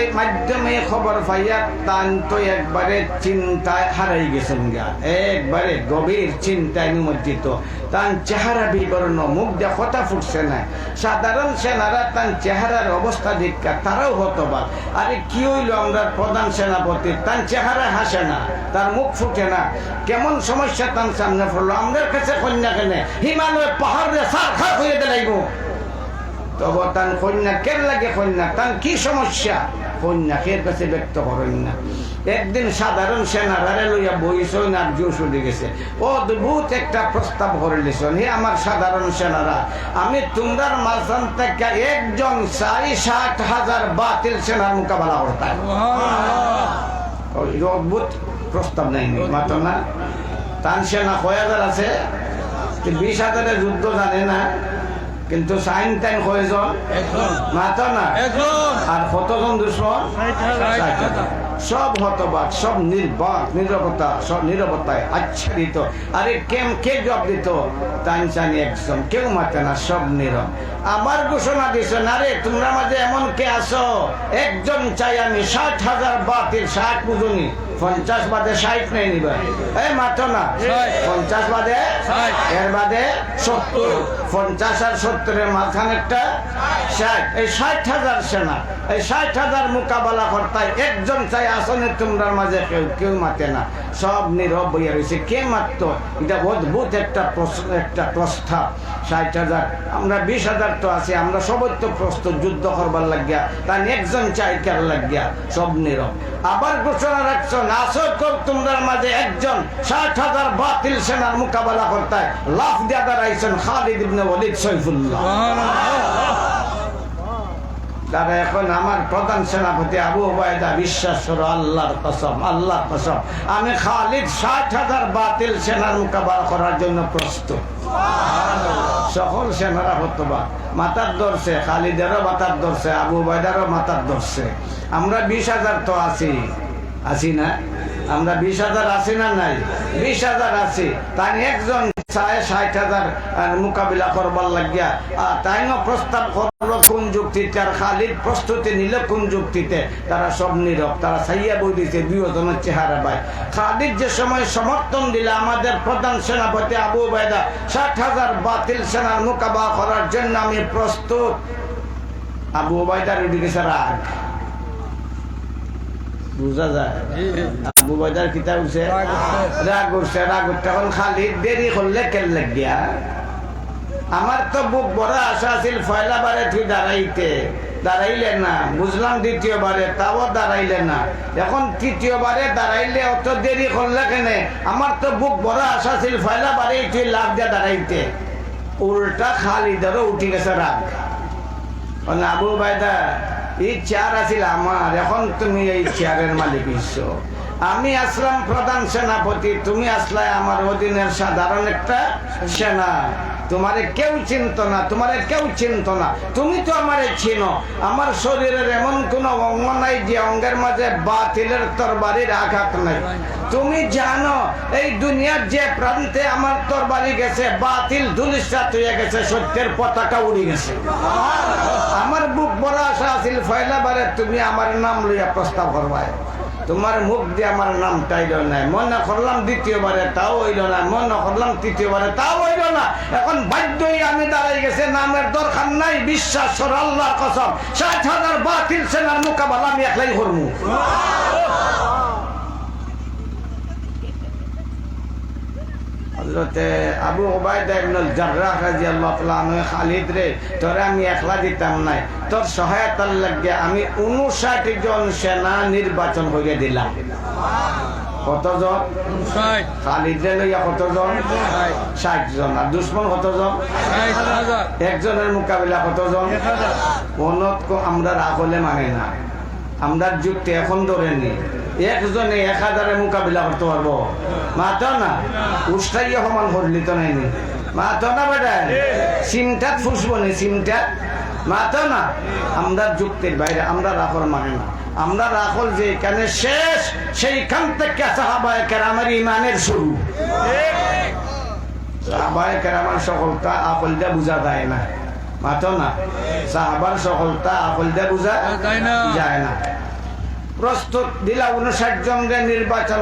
এই মাধ্যমে খবর পাইয়া তান তো একবারে চিন্তায় হারাই গেছেন গা একবারে গভীর চিন্তায় নিমজ্জিত। তান চেহারা বিবর্ণ, মুখ দিয়ে কথা ফুটছে না। সাধারণ সেনারা তান চেহারার অবস্থা দীক্ষা তারাও হতবাক। আরে কি হইল আমরা প্রধান সেনাপতি? তার চেহারা হাসে না, তার মুখ ফুটে না। কেমন সমস্যা তার সামনে পড়ল? আমাদের কাছে কন্যা কেনে? হিমালয় পাহাড়ে সার খা হয়ে দিলাইব। তবে তান কন্যা কেন লাগে কন্যা? তান কি সমস্যা? কন্যা কের কাছে ব্যক্ত করেন না। একদিন সাধারণ সেনারারে লইয়া বইছই না জোশ উঠে গেছে। অদ্ভুত একটা প্রস্তাব করে লিছন হে আমার সাধারণ সেনারা আমি তোমরার মাঝখান থেকে একজন চাই ষাট হাজার বাতিল সেনার মোকাবেলা করতাম অদ্ভুত প্রস্তাব নাই মাত্র না? তান সেনা কয় হাজার আছে? বিশ হাজারের যুদ্ধ জানে না? কিন্তু সাইন টাইম কয়জন মাত্র না আর কতজন দুশ্মন। সব হতবাক সব নির্বাক নিরবতা সব নিরবতায় আচ্ছাদিত। আরে কেম কে জব দিত? তাই জানি একজন। কেউ মাতে না সব নীরব আমার ঘোষণা দিছে না রে তোমরা মাঝে এমন কে আসো একজন চাই আমি ষাট হাজার বাতিল ষাট বুঝুনি পঞ্চাশ বাদে ষাট নেই নিবা। এই মাতো না। পঞ্চাশ বাদে এর বাদে সত্তর। পঞ্চাশ আর সত্তরের মাঝখানে একটা ষাট। এই ষাট হাজার সেনা। এই ষাট হাজার মোকাবেলা কর্তায় একজন চাই আসনে তোমরার মাঝে কেউ কেউ মাতে না। সব নীরব বইয়া রয়েছে কে মারত? এটা অদ্ভুত একটা প্রশ্ন একটা প্রস্তাব ষাট হাজার। আমরা বিশ হাজার তো আছি। আমরা সবাই তো প্রস্তুত। যুদ্ধ করবার লাগিয়া। তার একজন চাই কার লাগিয়া। সব নীরব। আবার ঘোষণা রাখছো মাঝে একজন ষাট হাজার বাতিল সেনার লাফ দিয়া এখন আমার প্রধান সেনাপতি আবু ওবায়দা বিশ্বাস করো, আল্লাহর কসম আল্লাহর কসম। আমি খালিদ ষাট হাজার বাতিল সেনার মোকাবেলা করার জন্য প্রস্তুত। সকল সেনারা হতবা মাথার ধরছে, খালিদেরও মাথার ধরছে, আবু ওবায়দারও মাথার ধরছে। আমরা বিশ হাজার তো আছি। আছি না? আমরা বিশ হাজার আছি না নাই? বিশ হাজার আছি। তাই একজন ষাট হাজার মোকাবিলা করবার লাগিয়া। আর তাই না প্রস্তাব করল কোন যুক্তিতে, আর প্রস্তুতি নিল কোন যুক্তিতে। তারা সব নীরব, তারা সাইয়া বই দিছে দুজনের চেহারা ভাই খালিদ যে সময় সমর্থন দিলে আমাদের প্রধান সেনাপতি আবু বেদা ষাট হাজার বাতিল সেনার মোকাবিলা করার জন্য আমি প্রস্তুত। আবু ওবায়দার ওদিকে রাগ। বুঝা যায়। আবু বাজার উঠছে, রাগ উঠছে। রাগ এখন খালি দেরি করলে কেন লাগিয়া? আমার তো বুক বড় আশা আছিল পয়লা বারে তুই দাঁড়াইতে। দাঁড়াইলে না, বুঝলাম দ্বিতীয়বারে, তাও দাঁড়াইলে না। এখন তৃতীয়বারে দাঁড়াইলে অত দেরি করলে কেন? আমার তো বুক বড় আশা ছিল পয়লা বারে তুই লাভ দিয়ে দাঁড়াইতে। উল্টা খালিদারও উঠি গেছে রাগ। আবু বাইদা এই চেয়ার আছিল আমার। এখন তুমি এই চেয়ারের মালিক হইছ। আমি আসলাম প্রধান সেনাপতি, তুমি আসলাই আমার অধীনের সাধারণ একটা সেনা। তোমারে কেউ চিনত না, তোমারে কেউ চিনত না। তুমি তো আমারে চিনো। আমার শরীরের এমন কোন অঙ্গ নাই যে অঙ্গের মাঝে বাতিলের তরবারির আঘাত নাই। তুমি জানো, এই দুনিয়ার যে প্রান্তে আমার তরবারি গেছে, বাতিল ধুলিসাত হয়ে গেছে, সত্যের পতাকা উড়ে গেছে। আমার বুক বড় আশা আছিল, ফয়লা বারে তুমি আমার নাম লইয়া প্রস্তাব করবাই। তোমার মুখ দিয়ে আমার নাম টাইল নাই মনে করলাম দ্বিতীয়বারে তাও হইল না, মনে করলাম তৃতীয়বারে তাও হইল না। এখন বাধ্যই আমি দাঁড়াই গেছে, নামের দরকার নাই, বিশ্বাস আল্লাহর কসম। ষাট হাজার বাতিল সেনার মোকাবেলা আমি একলাই করব হজরতে আবু ওবায়দা ইবনুল জাররাহ রাদিয়াল্লাহু তাআলা আনহু খালিদ রে তোরে আমি একলা দিতাম নাই। তোর সহায়তার লাগে আমি 59 জন সেনা নির্বাচন করে দিলাম। কতজন? ষাট খালিদ রে লইয়া কতজন? ষাট। 60 জন। আর দুশ্মন কতজন? একজনের মোকাবিলা কতজন? কো- আমরা রাখলে মানে না। আমরা যুক্তি এখন ধরেনি একজনে এক হাজারে মোকাবিলা করতে পারব। মাতো না উস্তাইয়া সমান করলি তো নাইনি মাতো না বেটা সিমটাত ফুসবো নি সিমটাত। মাতো না আমরা যুক্তির বাইরে আমরা রাখল মানে না। আমরা রাখল যে এখানে শেষ সেইখান থেকে সাহাবায় কেরামের ইমানের শুরু। সাহাবায় কেরামের সকলটা আকলটা বোঝা যায় না। মাতো না সাহাবার সকলতা আকল দিয়ে বুঝা যায় না। প্রস্তুত দিলা উনষাট জনকে নির্বাচন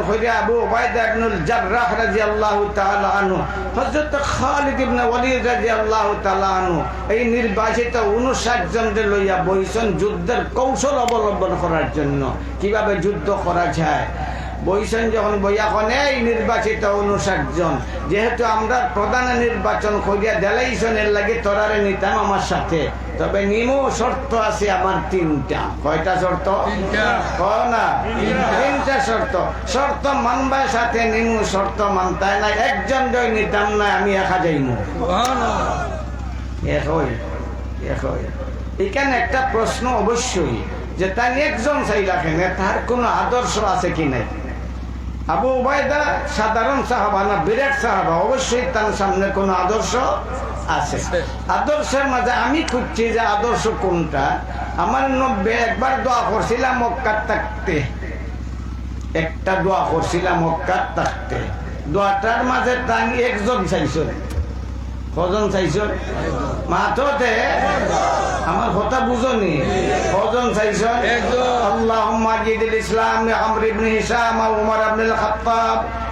এই নির্বাচিত যুদ্ধের কৌশল অবলম্বন করার জন্য। কীভাবে যুদ্ধ করা যায়? বইছেন যখন বইয়াখন এই নির্বাচিত উনষাট জন, যেহেতু আমরা প্রধান নির্বাচন করিয়া দেলাইছেন এর লাগে তোরারে নিতাম আমার সাথে। তবে নিমু শর্ত আছে আমার তিনটা। কয়টা শর্ত? তিনটা। না। তিনটা। শর্ত। শর্ত মানবার সাথে নিমু শর্ত মানতায় না। একজন জয় নিতাম না আমি একা যাইমু। একই এখানে একটা প্রশ্ন অবশ্যই যে তাই একজন চাইলা কেন তার কোনো আদর্শ আছে কি নাই? আবু উবায়দা সাধারণ সাহাবা না বিরাট সাহাবা অবশ্যই তার সামনে কোনো আদর্শ আছে। আদর্শের মাঝে আমি খুঁজছি যে আদর্শ কোনটা। আমার নব্বে একবার দোয়া করছিলাম মক্কার থাকতে। একটা দোয়া করছিলাম মক্কার থাকতে। দোয়াটার মাঝে তান একজন চাইছিল। কজন চাইছিল? মাথতে? আমার কথা বুঝনি। কজন চাইছিল? আল্লাহ ইসলাম আমর ইবনে হিসাম উমর আব্দুল খাত্তাব।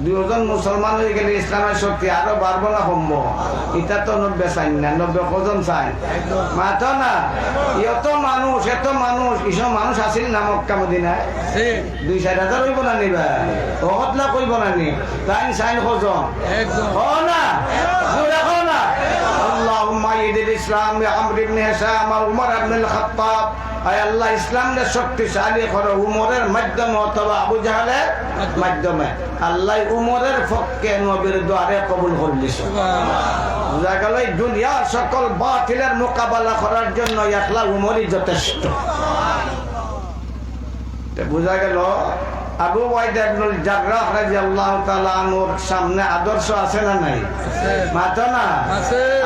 দুজন মুসলমান হয়ে গেলে ইসলামের শক্তি আরো বাড়বো না কমব এটা তো নব্বে চাই না নব্বে কজন চাই মাথো না এত মানুষ এত মানুষ এসব মানুষ আসিল না মক্কা মদিনায় ঠিক দুই চার হাজার হইব না নিবা অহতলা কইব না নি তাইন সাইন কজন একদম হ না জোরে কও না اللهم ايد الاسلام بعمرو بن هشام وعمر بن الخطاب আয় আল্লাহ ইসলামকে শক্তিশালী করো। উমরের মাধ্যমে অথবা আবু জাহালের মাধ্যমে। আল্লাহ উমরের পক্ষে নবীর দ্বারে কবুল করলিস। বোঝা গেল দুনিয়ার সকল বাতিলের মোকাবেলা করার জন্য একলা উমরই যথেষ্ট। বোঝা গেল আবু ওয়াইদা ইবনুল জাররাহ রাদিয়াল্লাহু তাআলা আনহুর সামনে আদর্শ আছে না নাই। মাতো না?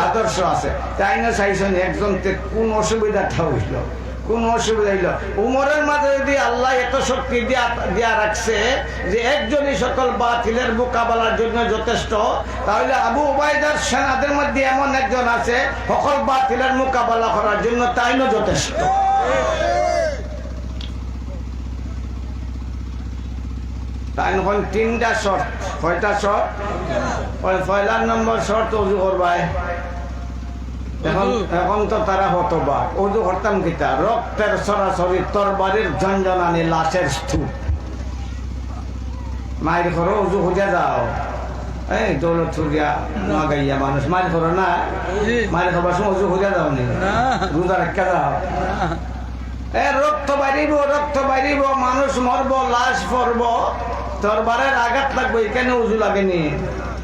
আদর্শ আছে। তাই না চাইছেন একজন তে কোন অসুবিধাটা হইল কোন অসুবিধা হইল। উমরের মাঝে যদি আল্লাহ এত শক্তি দিয়া দিয়া রাখছে যে একজনই সকল বাতিলের মোকাবেলার জন্য যথেষ্ট, তাহলে আবু ওবায়দার সেনাদের মধ্যে এমন একজন আছে, সকল বাতিলের মোকাবেলা করার জন্য তাই না যথেষ্ট তাই তিনটা শর্ট কয়টা শর্ট পয়লা নম্বর শর্ট অজু করবাই। এখন এখন তো তারা হতবা অজু করতাম কিতা? রক্তের সরাসরি তরবারির ঝঞ্ঝনানি লাশের স্তূপ। মায়ের ঘরে অজু খুঁজে যাও। এই দৌলত ছুরিয়া মাগাইয়া মানুষ। মায়ের ঘরে না? মায়ের খাবার সময় অজু খুঁজে যাও নি? রোজা রেখা যাও। এ রক্ত বাড়িব রক্ত বাড়িব মানুষ মরব লাশ পড়ব তরবারের আঘাত লাগবে এখানে উজু লাগেনি?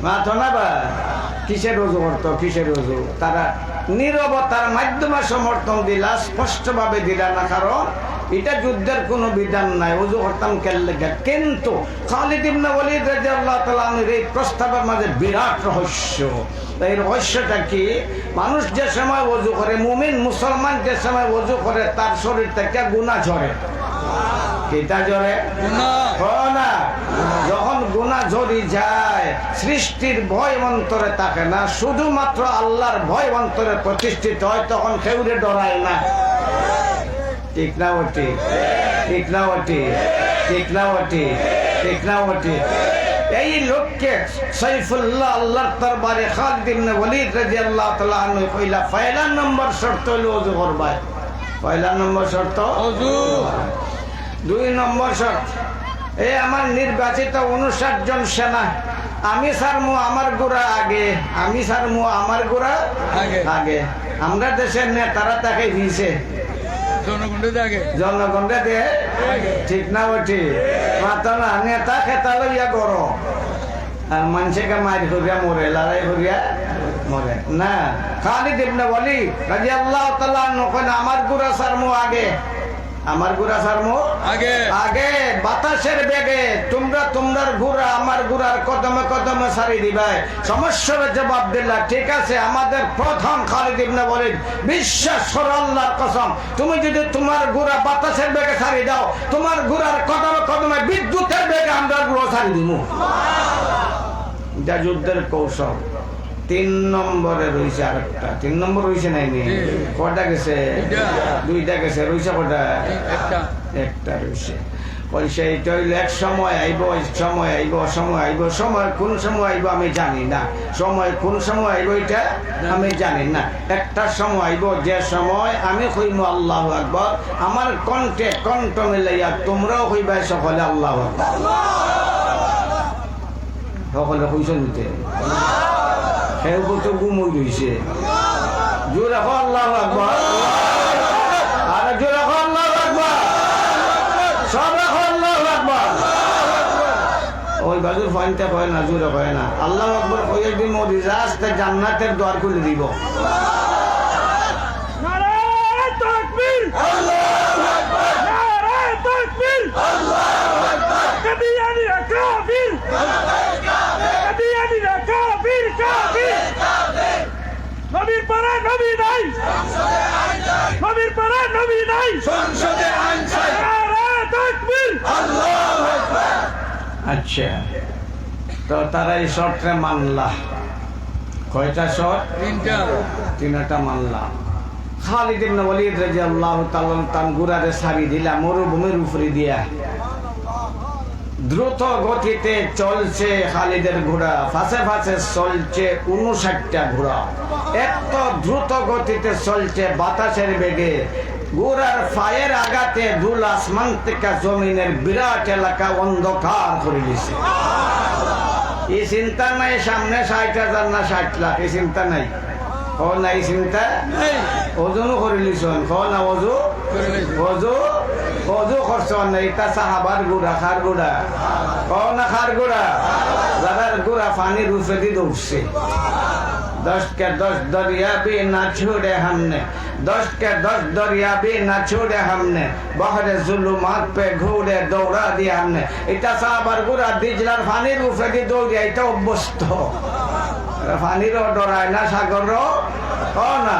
মাথো না বা কিসের উজু করতো? কিসের উজু তারা নিরবতার মাধ্যমে সমর্থন দিলা, স্পষ্টভাবে দিলা না, কারণ এটা যুদ্ধের কোনো বিধান নাই। অজু হরতাম কেলে কিন্তু খালিদ ইবনে ওয়ালিদ রাদিয়াল্লাহু তাআলা এই প্রস্তাবের মাঝে বিরাট রহস্য। এই রহস্যটা কি? মানুষ যে সময় অজু করে, মুমিন মুসলমান যে সময় অজু করে, তার শরীর থেকে গুণা ঝরে। কেটা ঝরে না যখন গুণা ঝরি যায় সৃষ্টির ভয় অন্তরে থাকে না শুধুমাত্র আল্লাহর ভয় অন্তরে প্রতিষ্ঠিত হয় তখন কেউরে ডরায় না। ঠিক না ওটি ঠিক না ওটি ঠিক না ওটি ঠিক না ওটি এই লোককে সাইফুল্লাহ আল্লাহর দরবারে ইবনে ওয়ালিদ রাদিয়াল্লাহু তাআলা আনহু কইলা পয়লা নম্বর শর্ত হলো ওযু করবাই পয়লা নম্বর শর্ত? অজু। দুই নম্বর শর্ত এই আমার নির্বাচিত উনষাট জন সেনা আমি সারমু আমার গোড়া আগে আমি সারমু আমার গোড়া আগে। আগে। আমরা দেশের নেতারা তাকে দিয়েছে। দিয়ে ঠিক না ওঠি মাতা না নেতা খেতা লইয়া আর মানুষকে মার করিয়া মরে লড়াই করিয়া মরে। না খালি দেবনা বলি রাজি আল্লাহ তালা নকন আমার গুড়া সারমু আগে। আমার গুড়া সারমো আগে। আগে বাতাসের বেগে। তোমরা তোমরার গুড়া আমার গুড়ার কদমে কদমে সারি দিবে। সমস্যার জবাব দিলা ঠিক আছে আমাদের প্রথম খালিদ ইবনে বলেন বিশ্বাস করো আল্লাহর কসম তুমি যদি তোমার গুড়া বাতাসের বেগে সারি দাও তোমার গুড়ার কদমে কদমে বিদ্যুতের বেগে আমরা গুঁড়ো সারি দিব এটা যুদ্ধের কৌশল। তিন নম্বরে রয়েছে আরেকটা। তিন নম্বর রয়েছে নাই নি? কটা গেছে? দুইটা। গেছে রয়েছে কটা একটা। একটা রয়েছে এটা হইলে এক সময় আইব সময় আইব সময় আইব সময় কোন সময় আইব আমি জানি না। সময় কোন সময় আইব এটা আমি জানি না। একটা সময় আইব যে সময় আমি কইম আল্লাহ আকবর। আমার কণ্ঠে কণ্ঠ মিলাইয়া তোমরাও কইবা সকলে আল্লাহ আকবর। সকলে কইছ নিতে? আল্লাহ ওই বাজুর ফোনটা কয় না, জোরে না। আল্লাহ আকবর একদিন দিব আসতে জান্নাতের দ্বার খুলে দিব নারায়ণ তাকবীর নারায়ণ তাকবীর কাদিয়ানি কাবির কাদিয়ানি কাবির কাবির নবীর পরে নবী নাই। নবীর নবী নাই। সংসদে আইন চাই। আচ্ছা তো তারা এই শর্টে মানলা। কয়টা শর্ট তিনটা। তিনটা মানলাম খালিদ ইবনে ওয়ালিদ রাদিয়াল্লাহু তাআলা তান গুরারে সারি দিলা মরুভূমির উপরে দিয়া। দ্রুত গতিতে চলছে খালিদের ঘোড়া ফাঁসে ফাঁসে চলছে উনষাটটা ঘোড়া। এত দ্রুত গতিতে চলছে বাতাসের বেগে। ঘোড়ার পায়ের আঘাতে ধুল আসমান থেকে জমিনের বিরাট এলাকা অন্ধকার করে দিছে এই চিন্তা নাই সামনে ষাট হাজার না ষাট লাখ এই চিন্তা নাই। ও নাই চিন্তা? ওজনও করে লিছন খ না ওজু। ওজু অজু করছন এটা সাহাবার গুড়া, খার গুড়া। না খার গুড়া দাদার গুড়া পানি রুফে দি দৌড়ছে। দশ কে দশ দরিয়া বি না ছোড়ে হামনে দশ কে দশ দরিয়া বি না ছোড়ে হামনে, বহরে জুলুমাত পে ঘুরে দৌড়া দিয়ে হামনে। এটা সাহাবার গুড়া দিজলার পানির রুফে দি দৌড়িয়া এটা অভ্যস্ত। পানিরও ডরায় না সাগরও না।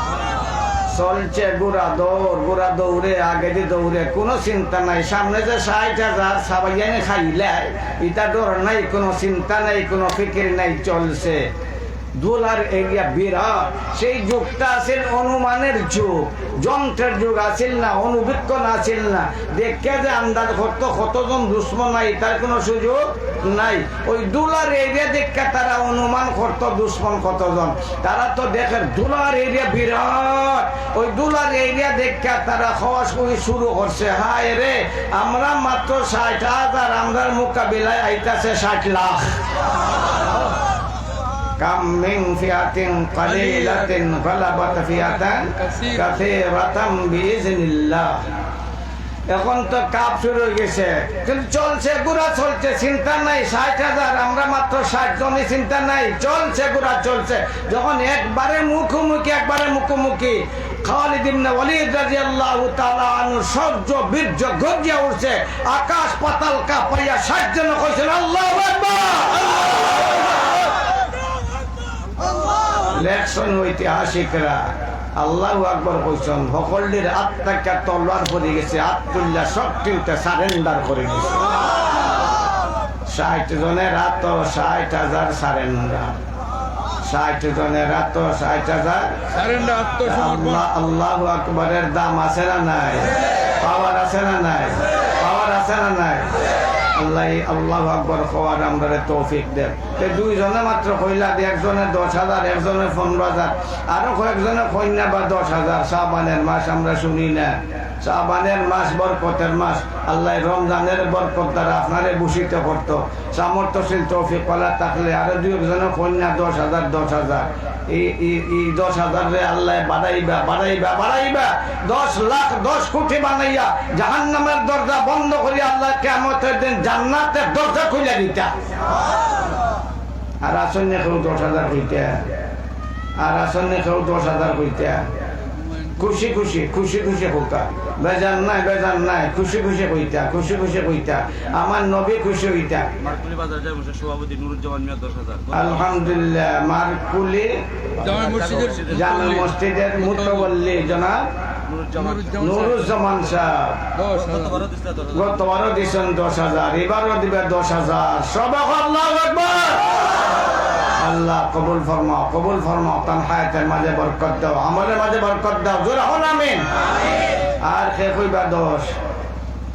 চলছে গুড়া দৌড়, গুড়া দৌড়ে, আগে যে দৌড়ে, কোনো চিন্তা নাই। সামনে যে ষাট হাজার সাবাই খাইলে এটা ডর নাই, কোনো চিন্তা নাই, কোনো ফিকির নাই, চলছে। দোলার এরিয়া বিরাট সেই যুগটা আছিল অনুমানের যুগ। যন্ত্রের যুগ আছিল না অনুবীক্ষণ আছিল না। দেখে যে আন্দাজ করতো কতজন দুশ্মন নাই, তার কোনো সুযোগ নাই। ওই দুলার এরিয়া দেখে তারা অনুমান করতো দুশ্মন কতজন। তারা তো দেখে দুলার এরিয়া বিরাট। ওই দুলার এরিয়া দেখে তারা খাওয়া শুরু শুরু করছে। হায় রে, আমরা মাত্র ষাট হাজার, আমরার মোকাবিলায় আইতাছে ষাট লাখ। কাম মিন ফিআতিন কালিলাতিন ফালাবাত ফিয়াতান কাসীরাতাম বিইজনিল্লাহ এখন তো কাপ শুরু হয়ে গেছে। কিন্তু চলছে গুড়া, চলছে, চিন্তা নাই, ষাট হাজার, আমরা মাত্র ষাট জনই, চিন্তা নাই, চলছে গুড়া, চলছে। যখন একবারে মুখোমুখি একবারে মুখোমুখি সহ্য, বীর্য, গর্জিয়া উঠছে। আকাশ পাতাল কাপাইয়া ষাট জন কইছিল আল্লাহ লেখছেন ঐতিহাসিকরা আল্লাহ আকবর কইছেন সকলের আত্মাকে তলোয়ার পরে গেছে আত্মুল্লাহ সবটিতে সারেন্ডার করে গেছে ষাট জনের আত ষাট হাজার সারেন্ডার। ষাট জনের আত ষাট হাজার আল্লাহ আকবরের দাম আছে না নাই? পাওয়ার আছে না নাই? পাওয়ার আছে না নাই? আল্লাহ আল্লাহ আকবর হওয়ার আমরা তৌফিক তে দুইজনে মাত্র কইলা একজনে দশ হাজার, একজনে পনেরো হাজার, আরও কয়েকজনে কন্যা বা দশ হাজার, সাবানের মাস আমরা শুনি না। শাবানের মাস বরকতের মাস। আল্লাহ রমজানের বরকত দ্বারা আপনারে ভূষিত করত। সামর্থ্যশীল তৌফিক কলা থাকলে আরও দুই একজনের কন্যা দশ হাজার দশ হাজার। এই দশ হাজার রে আল্লাহ বাড়াইবা বাড়াইবা বাড়াইবা। দশ লাখ দশ কোটি বানাইয়া জাহান নামের দরজা বন্ধ করি আল্লাহ কেমতের দিন জান্নাতের দরজা খুলে দিতা। আর আসন্নে কেউ দশ হাজার হইতে আর আসন্নে কেউ দশ হাজার হইতে খুশি খুশি খুশি খুশি হইতা বেজান নাই বেজান নাই খুশি খুশি হইতা খুশি খুশি হইতা আমার নবী খুশি হইতা। সভাপতি নুরুজ্জামান মিয়া দশ হাজার। আলহামদুলিল্লাহ মারকুলি জামা মসজিদের মুতবল্লি জনাব নুরুজ্জামান সাহেব। গতবারও দিছিল দশ হাজার। দিছেন দশ হাজার এবারও দিবে দশ হাজার। সবাই আল্লাহ আকবার। আল্লাহ কবুল ফরমাও কবুল ফরমাও তান হায়াতের মাঝে বরকত দাও আমাদের মাঝে বরকত দাও, জোর হন আমিন। আর সে কইবা দশ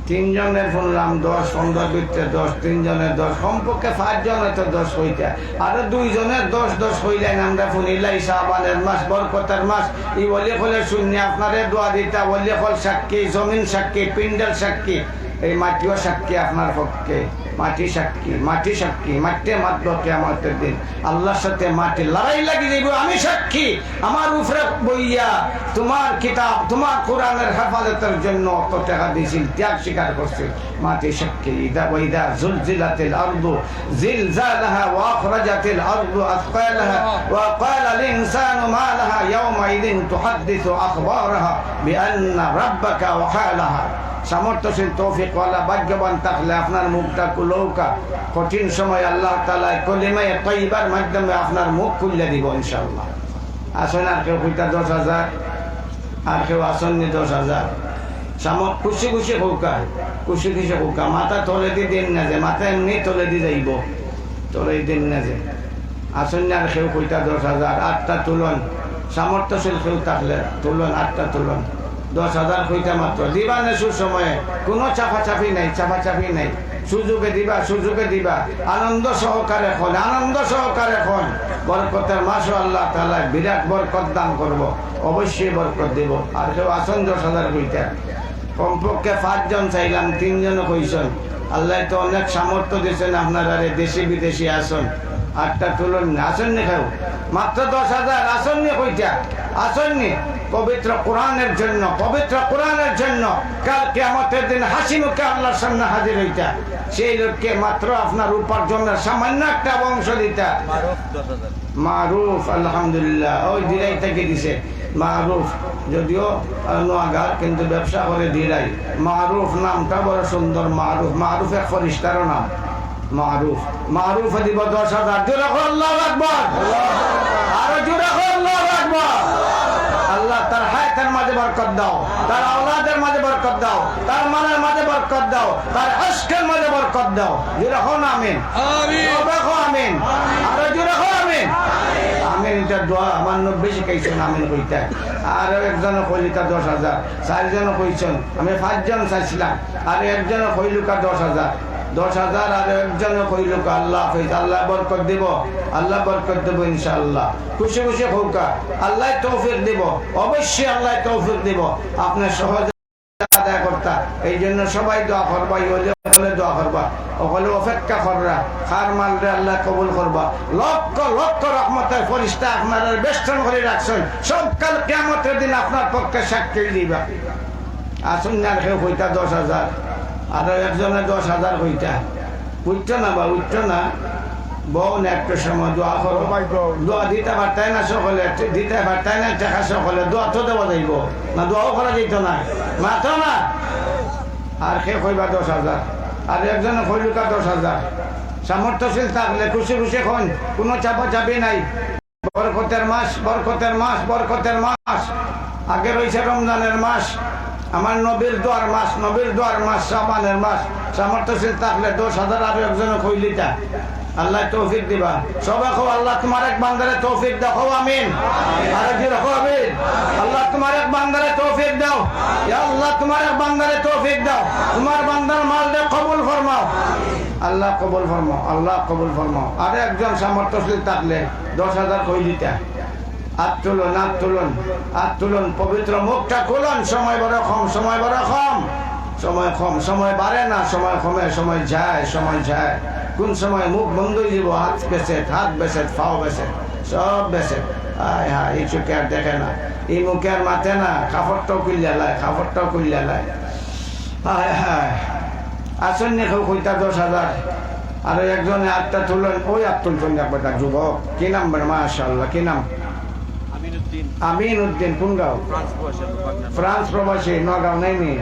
তিনজনের শুনলাম দশ পনেরো ভিতরে দশ তিনজনের দশ সম্পর্কে পাঁচজনের তো দশ হইতা। আরও দুইজনের দশ দশ হইলেন আমরা শুনিলাই সাবানের মাস, বরকতের মাস। ই বলি হলে শুনি আপনারে দোয়া দিতা বলি হল সাক্ষী, জমিন সাক্ষী পিন্ডেল সাক্ষী। এই মাটিও সাক্ষী আপনার পক্ষে। মাটি সাক্ষী মাটি সাক্ষী, মাটিতে মাত্র কেমতের দিন। আল্লাহর সাথে মাটি লড়াই লাগি যাইব আমি সাক্ষী। আমার উপরে বইয়া তোমার কিতাব, তোমার কোরআনের হেফাজতের জন্য অত টাকা দিয়েছিল ত্যাগ স্বীকার করছিল মাটি সাক্ষী, ইদা ওইদা জুলজিলাতিল আরদু, জিলজালাহা ওয়া আখরাজাতিল আরদু আথকালাহা ওয়া ক্বালা আল ইনসানু মা লাহা ইয়াওমাইদিন তুহাদ্দিসু আখবারাহা বিআন্না রাব্বাকা ওয়া হালাহা সামর্থ্যশীল তৌফিকওয়ালা ভাগ্যবান থাকলে আপনার মুখটা কুলৌকা। কঠিন সময় আল্লাহ তালা কলিমায় তৈবার মাধ্যমে আপনার মুখ খুললে দিব ইনশাল্লাহ আসেন আর কেউ কইতা দশ হাজার, আর কেউ আসেননি দশ হাজার। সাম, খুশি খুশি হৌকা, খুশি খুশি হৌকা। মাথা তলে দি দিন না যে, মাথা এমনি তলে দি যাইব। তলে দিন না যে। আসেন আর কেউ কইতা দশ হাজার, আটটা তুলন। সামর্থ্যশীল কেউ থাকলে তুলন, আটটা তুলন। দশ হাজার কইটা মাত্র। দিবা না সুসময়ে কোনো চাপাচাপি নাই চাপাচাপি নাই। সুযোগে দিবা সুযোগে দিবা। আনন্দ সহকারে খন আনন্দ সহকারে খন বরকতের মাসও আল্লাহ তালা বিরাট বরকত দান করব, অবশ্যই বরকত দিব। আর কেউ আসন দশ হাজার কইটা কমপক্ষে পাঁচজন চাইলাম তিনজন কইছেন আল্লাহ তো অনেক সামর্থ্য দিয়েছেন আপনারা দেশি বিদেশি আসন। আটটা তুলন না খাও মাত্র দশ হাজার। আসন নি কইটা? আসন নি। পবিত্র কোরআনের জন্য পবিত্র কোরআনের জন্য কালকে আমাদের দিন হাসি মুখে আল্লাহর সামনে হাজির হইতা। সেই লোককে মাত্র আপনার উপার্জনের সামান্য একটা অংশ দিতা। মারুফ আলহামদুলিল্লাহ। ওই দিরাই থেকে দিছে। মারুফ যদিও নোয়াগার কিন্তু ব্যবসা করে দিরাই মারুফ নামটা বড় সুন্দর মারুফ। মারুফ এক ফরিস্তারও নাম। মারুফ মারুফ দিব দশ হাজার। জোরে আল্লাহ আকবর। আরও জোরে আল্লাহ আকবর। আল্লাহ তার হায়াতের মাঝে বরকত দাও তার আওলাদের মাঝে বরকত দাও তার মানের মাঝে বরকত দাও তার আশকের মাঝে বরকত দাও। জোরে হন আমিন। আমিন। আরও জোরে আমিন। আমিন এটা দোয়া আমার নব্বই শিখাইছেন আমিন কইতে। আর একজন কইলিকা দশ হাজার চারজন কইছেন। আমি পাঁচজন চাইছিলাম আর একজন কইলুকা দশ হাজার। দশ হাজার আর একজন কইলুকা আল্লাহ হাফিজ, আল্লাহ বরকত দিব, আল্লাহ বরকত দেব ইনশাআল্লাহ। খুশি খুশি হৌকা আল্লাহ তৌফিক দিব, অবশ্যই আল্লাহ তৌফিক দিব। আপনার সহজে এই জন্য সবাই করবা করবা। অপেক্ষা কররা, খার আল্লাহ কবুল করবা। আপনার বেষ্টন সব কাল দিন আপনার পক্ষে সাক্ষী দিবা। আসুন না কেউ হইতা দশ হাজার আর একজনে দশ হাজার হইতা। উঠছ না বা উঠছ না? বউ না একটু সময় দোয়া করো। দোয়া দিতে পারতাই না সকলে দিতে পারতাই না টাকা সকলে দোয়া তো দেওয়া যাইব। না দোয়াও করা যেত না। মাত্র না? আর সে কইবা দশ হাজার আর একজনে কইলুকা দশ হাজার। সামর্থ্যশীল থাকলে খুশি খুশি খন কোনো চাপা চাপি নাই। বরকতের মাস বরকতের মাস বরকতের মাস। আগে রয়েছে রমজানের মাস। আমার নবীর দোয়ার মাস, নবীর দোয়ার মাস, সাবানের মাস। সামর্থ্যশীল থাকলে দশ হাজার আর একজনে কইলিটা আল্লাহ তৌফিক দিবা। সবাই খো আল্লাহ তোমার এক বান্দারে তৌফিক দেখো আমিন। আর কি রাখো আমিন। আল্লাহ তোমার এক বান্দারে তৌফিক দাও। ইয়া আল্লাহ তোমার এক বান্দারে তৌফিক দাও। তোমার বান্দার মাল দে, কবুল ফরমাও। আল্লাহ কবুল ফরমাও, আল্লাহ কবুল ফরমাও। আর একজন সামর্থ্যশীল থাকলে দশ হাজার কই তুলুন হাত তুলুন পবিত্র মুখটা খুলুন। সময় বড় কম, সময় বড় কম। সময় কম, সময় বাড়ে না, সময় কমে, সময় যায় সময় যায়। কোন সময় মুখ বন্ধ যাব? হাত বেসে হাত বেসে ফাও বেসে সব বেসে আয় হ্যাঁ এই চোখে আর দেখে না। এই মুখে আর মাথে না। কাপড়টাও কুলিয়া লাই, কাপড়টাও কুলিয়া লাই। হায় হায়। আসেন নি কইতা দশ হাজার। আর একজনে আটটা তুলেন ওই আট তুলছেন একটা যুবক। কি নাম মাশাল্লাহ কি নাম? আমিন উদ্দিন কোন গাঁও? ফ্রান্স প্রবাসী নগাঁও নাই নি?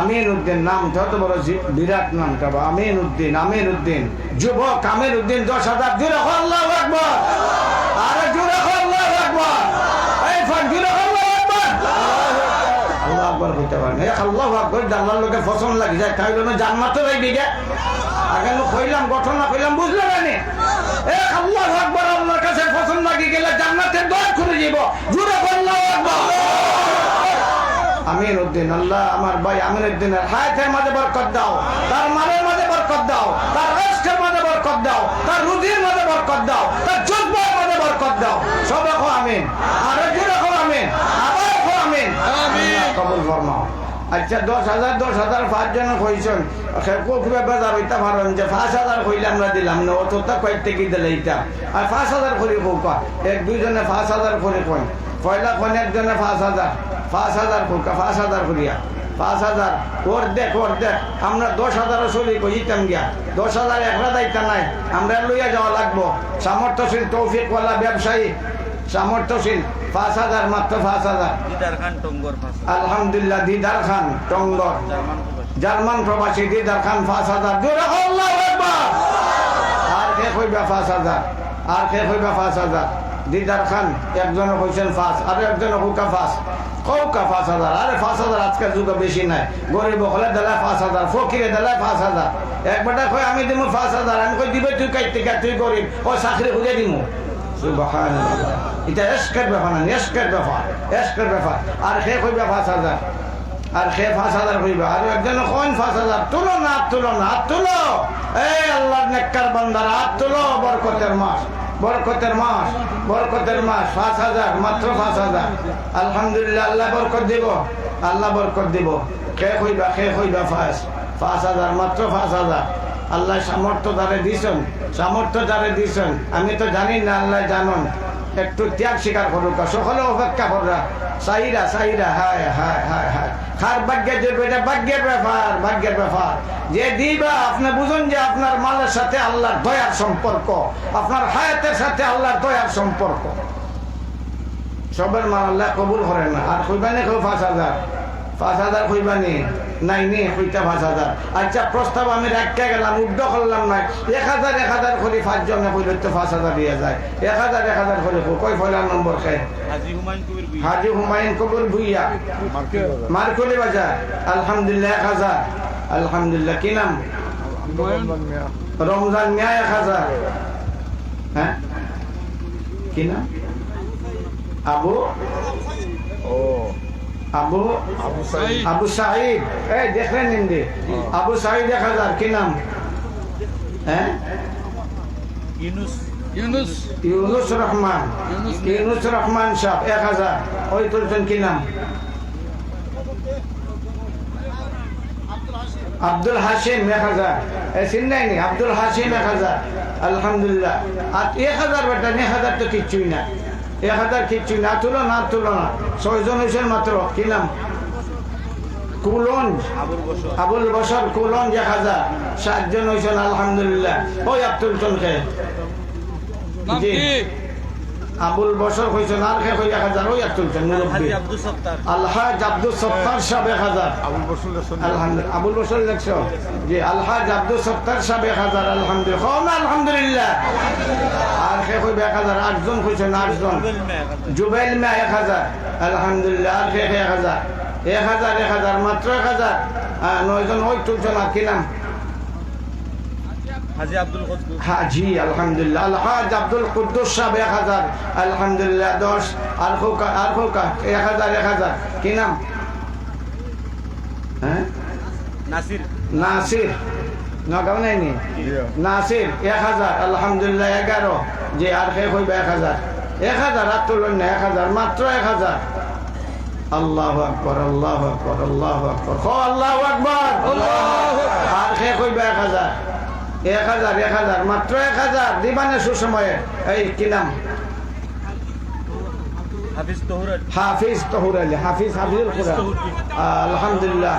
আমিন উদ্দিন নাম যত বড় বিরাট নামটা বা আমিন উদ্দিন আমিন উদ্দিন যুবক আমিন উদ্দিন দশ হাজার জুড়ে আল্লাহ একবার আরে জুড়ে একবার এই ফান জুড়ে একবার আল্লাহ আকবর। হইতে পারেন এক আল্লাহ আকবর লোকে ফসল লাগি যায়। তাই জন্য জান্নাতে রাই দিকে আগে আমি কইলাম ঘটনা কইলাম বুঝলে না? এক আল্লাহ আকবর আল্লাহর কাছে ফসল লাগি গেলে জান্নাতের দর খুলে যাব জুড়ে আল্লাহ আকবর। আমির উদ্দিন আল্লাহ আমার ভাই আমির উদ্দিনের হায়াতের মাঝে বরকত দাও তার মানের মাঝে বরকত দাও তার রেস্টের মাঝে বরকত দাও তার রুজির মাঝে বরকত দাও তার জজ্বার মাঝে বরকত দাও। সব রাখো আমিন আর রাখো আমিন আবার রাখো আমিন। কবুল ফরমাও। আচ্ছা দশ হাজার দশ হাজার, পাঁচ জন কইছেন। বেজার হইতে পারেন যে পাঁচ হাজার আমরা দিলাম না। আর পাঁচ হাজার কৌকা এক, দুইজনে পাঁচ হাজার পয়লা পাঁচ হাজার? পাঁচ হাজার কৌকা পাঁচ হাজার করিয়া। পাঁচ হাজার। আমরা দশ চলি কইতাম গিয়া। দশ হাজার একলা দায়িত্ব নাই। আমরা লইয়া যাওয়া লাগবো। সামর্থ্যশীল তৌফিকওয়ালা ব্যবসায়ী। সামর্থ্যশীল। পাঁচ হাজার মাত্র পাঁচ হাজার। আলহামদুলিল্লাহ দিদার খান টঙ্গর। জার্মান প্রবাসী। দিদার খান পাঁচ হাজার। আর কে কইবা পাঁচ হাজার? আর কে কইবা পাঁচ হাজার? দিদার খান একজনে কইছেন পাঁচ আর একজনে কৌকা পাঁচ। কৌকা পাঁচ হাজার। আরে পাঁচ হাজার আজকের যুগে বেশি নাই। গরিব হলে দিলায় পাঁচ হাজার ফকিরে দিলায় পাঁচ হাজার। এক বেটা কই আমি দিব পাঁচ হাজার আমি কই দিবে তুই কাইতে তুই গরিব। ও চাকরি খুঁজে দিমু। সুবহানাল্লাহ। এটা এসকের ব্যাপার না, এসকের ব্যাপার এসকের ব্যাপার। আর সে কইবা পাঁচ হাজার? আর সে পাঁচ হাজার কইবা? আর একজন কোন পাঁচ হাজার। তুলো না তুলো না, তুলো। এই আল্লাহ নেককার বান্দার হাত তুলো বরকতের মাস বরকতের মাস বরকতের মাস, পাঁচ হাজার, মাত্র পাঁচ হাজার। আলহামদুলিল্লাহ, আল্লাহ বরকত দিব, আল্লাহ বরকত দিব। খে কইবা খে কইবা পাঁচ? পাঁচ হাজার, মাত্র পাঁচ হাজার। আল্লাহ সামর্থ্য দ্বারে দিছেন, সামর্থ্য দ্বারে দিছেন। আমি তো জানি না, আল্লাহ জানন। একটু ত্যাগ স্বীকার করুক সকলে অপেক্ষা কররা সাইরা সাইরা হায় হায় হায় হায়। খার ভাগ্যের যে এটা ভাগ্যের ব্যাপার ভাগ্যের ব্যাপার। যে দিবা, আপনি বুঝুন যে আপনার মালের সাথে আল্লাহর দয়ার সম্পর্ক। আপনার হায়াতের সাথে আল্লাহর দয়ার সম্পর্ক। সবের মাল আল্লাহ কবুল করে না। আর কইবানি কেউ পাঁচ হাজার। পাঁচ হাজার কইবানি নাই নি কইটা পাঁচ হাজার। আচ্ছা প্রস্তাব আমি রাখতে গেলাম উদ্ধ করলাম নাই। এক হাজার এক হাজার করে পাঁচজনে কইলে তো পাঁচ হাজার দিয়ে যায়। এক হাজার এক হাজার করে কই ফয়লার নম্বর খায় হাজি হুমায়ুন কবির ভুইয়া। মারকুলি বাজার। আলহামদুলিল্লাহ এক হাজার। আলহামদুলিল্লাহ কি নাম? রমজান মিয়া এক হাজার। হ্যাঁ? কি নাম? আবু? আবু আবু সাহিদ এই দেখলেন হিন্দি? আবু সাহিদ এক হাজার কি নাম? হ্যাঁ? ইউনুস। রহমান। ইউনুস। রহমান সাহেব এক হাজার। ওই তুলছেন কি নাম? আব্দুল হাসিম এক হাজার। এ চিন্তাই নি আব্দুল হাসিম এক হাজার। আলহামদুলিল্লাহ। আর এক হাজার বেটা এক হাজার তো কিচ্ছুই না। এক হাজার কিচ্ছু না তুলো না তুলো না ছয়জন হয়েছেন মাত্র। কি নাম? কুলন আবুল বসর কুলন এক হাজার। সাতজন হয়েছেন আলহামদুলিল্লাহ। ওই আব্দুল চলছে জি। আবুল বসর হয়েছেন আর খে হয়ে এক হাজার ওই আব্দুল সত্তার। আলহাজ আব্দুল সত্তার সাহেব এক হাজার। আলহামদুলিল্লাহ আবুল বসর দেখছ জি আলহাজ আব্দুল সত্তার সাহেব এক হাজার আলহামদুলিল্লাহ। কও না আলহামদুলিল্লাহ। আর খে হইবে এক হাজার আটজন হয়েছেন আটজন। জুবাইল মে এক হাজার। আলহামদুলিল্লাহ আর খে এক হাজার। এক হাজার এক হাজার মাত্র এক হাজার। নয়জন ওই তুলছেন আর কি নাম? হাজি আলহামদুলিল্লাহ। আলহাজ আব্দুল কুদ্দুস সাহেব এক হাজার আলহামদুলিল্লাহ দশ আর খোকা আর খোকা এক হাজার এক হাজার। কি নাম? হ্যাঁ? নাসির। নাসির। নগাঁও নাসির এক হাজার আলহামদুলিল্লাহ এগারো। যে আর শেষ হইবে এক হাজার। এক হাজার আর তুলেন না এক হাজার মাত্র এক হাজার। আল্লাহ আকবর আল্লাহ আকবর আল্লাহ আকবর। আল্লাহ আকবর। আর খে কইবা এক হাজার। এক হাজার এক হাজার মাত্র এক হাজার। দিবানে সুসময়ে। এই কিনাম হাফিজ তহুর আলী। হাফিজ তহুর আলী। হাফিজ হাফিজুল কোরআন। আলহামদুলিল্লাহ।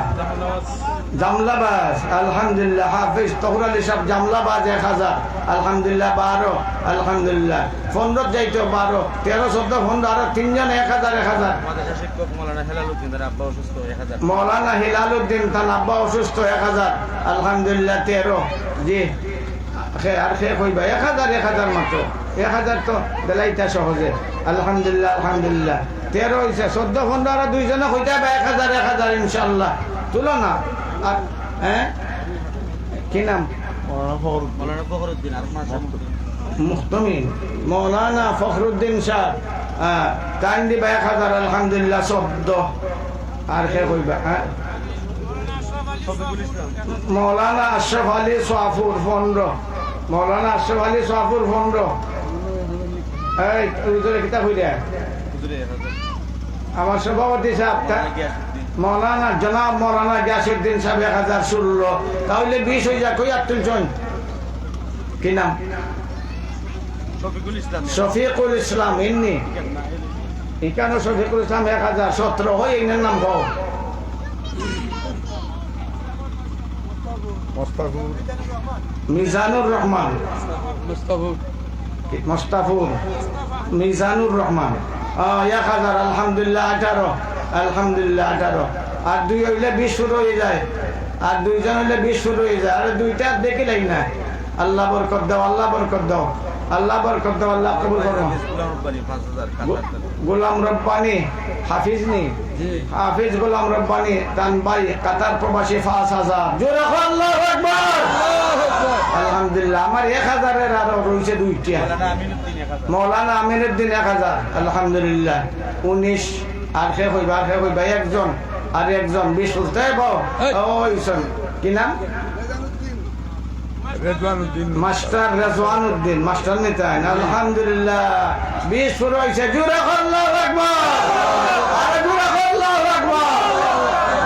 জামলাবাজ। আলহামদুলিল্লাহ। হাফিজ তহুর আলী সাহেব জামলাবাজ এক হাজার। আলহামদুলিল্লাহ বারো। আলহামদুলিল্লাহ। পনেরো যাইতো বারো। তেরো চোদ্দ পনেরো আরও তিনজন এক হাজার এক হাজার। মৌলানা হেলাল উদ্দিন তার আব্বা অসুস্থ এক হাজার। আলহামদুলিল্লাহ তেরো। জি। আর কইবা এক হাজার এক হাজার মাত্র। এক হাজার তো বেলাইতা সহজে। আলহামদুলিল্লাহ আলহামদুলিল্লাহ। তেরো হয়েছে চোদ্দ পনেরো আর দুইজনে হইতে হবে এক হাজার এক হাজার ইনশাল্লাহ তুলো না আর হ্যাঁ? কি নাম? মৌলানা ফখর উদ্দিন মুখতমিন। মৌলানা ফখরুদ্দিন শাহ। হ্যাঁ টাইম দিবা এক হাজার আলহামদুলিল্লাহ চোদ্দ আর খে কইবা হ্যাঁ? মৌলানা আশরাফ আলী সোয়াফুর পনেরো মৌলানা আশরাফ আলী সোয়াফুর পনেরো এই উজরে কিতা হইলে? হুজুরে হাজার আমার সভাপতি সাহেব মৌলানা জনাব মৌলানা গ্যাসুদ্দিন সাহেব এক হাজার ষোলো। তাহলে বিশ হয়ে যা কই আর তুলছেন কি নাম? শফিকুল ইসলাম। শফিকুল ইসলাম এমনি এখানে শফিকুল ইসলাম এক হাজার সতেরো? হয় এনার নাম কও। মিজানুর রহমান। মুস্তাফুর। মিজানুর রহমান। এক হাজার আলহামদুলিল্লাহ আঠারো। আলহামদুলিল্লাহ আঠারো। আর দুই হইলে বিশ শুরু হয়ে যায়। আর দুইজন হইলে বিশ শুরু হয়ে যায়। আর দুইটা দেখিলাই না। আল্লাহ বরকত দাও আল্লাহ বরকত দাও। আল্লাহ বরকত দাও আল্লাহ কবুল করো। গুলাম রব্বানি হাফিজ নি? হাফিজ গোলাম রব্বানি তান বাড়ি কাতার প্রবাসী পাঁচ হাজার। জোরে আল্লাহু আকবার। আলহামদুলিল্লাহ আমার এক হাজারের আরও রয়েছে দুইটা। মৌলানা আমিনুদ্দিন এক হাজার। মৌলানা এক হাজার আলহামদুলিল্লাহ। উনিশ আর খে হইবা আর খে হইবা একজন আর একজন বিশ এই। কি নাম? মাস্টার রেজওয়ান উদ্দিন মাস্টার নিতেন আলহামদুলিল্লাহ বিশ শুরু হয়েছে জুড়ে আল্লাহ আকবার আর জুড়ে আল্লাহ আকবার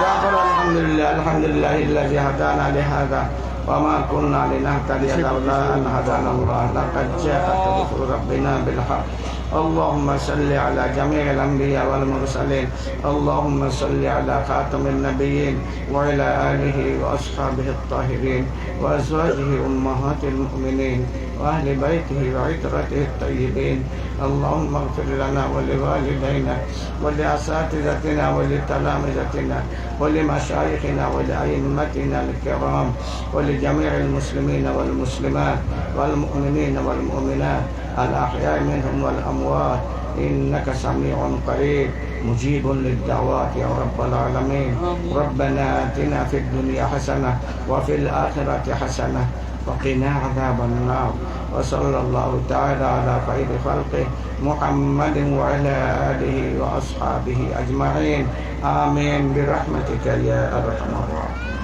জাফর আলহামদুলিল্লাহ আলহামদুলিল্লাহ الذي هدانا لهذا وما كنا لنهتدي لولا أن هدانا الله لقد جاءت رسل ربنا بالحق اللهم صل على جميع الأنبياء والمرسلين. اللهم صل على خاتم النبيين وعلى آله وأصحابه الطاهرين وأزواجه أمهات المؤمنين وأهل بيته وعترته الطيبين. اللهم اغفر لنا ولوالدينا ولأساتذتنا ولتلامذتنا ولمشايخنا ولأئمتنا الكرام ولجميع المسلمين والمسلمات والمؤمنين والمؤمنات الأحياء منهم والأموات. إنك سميع قريب. مجيب للدعوات يا رب العالمين. ربنا آتنا في الدنيا حسنة وفي الآخرة حسنة وقنا عذاب النار. وصلى الله تعالى على خير خلقه محمد وعلى آله وأصحابه أجمعين. آمين برحمتك يا أرحم الراحمين.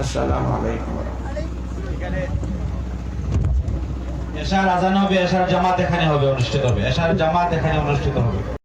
السلام عليكم. এশার আজান হবে এশার জামাত এখানে হবে অনুষ্ঠিত হবে। এশার জামাত এখানে অনুষ্ঠিত হবে।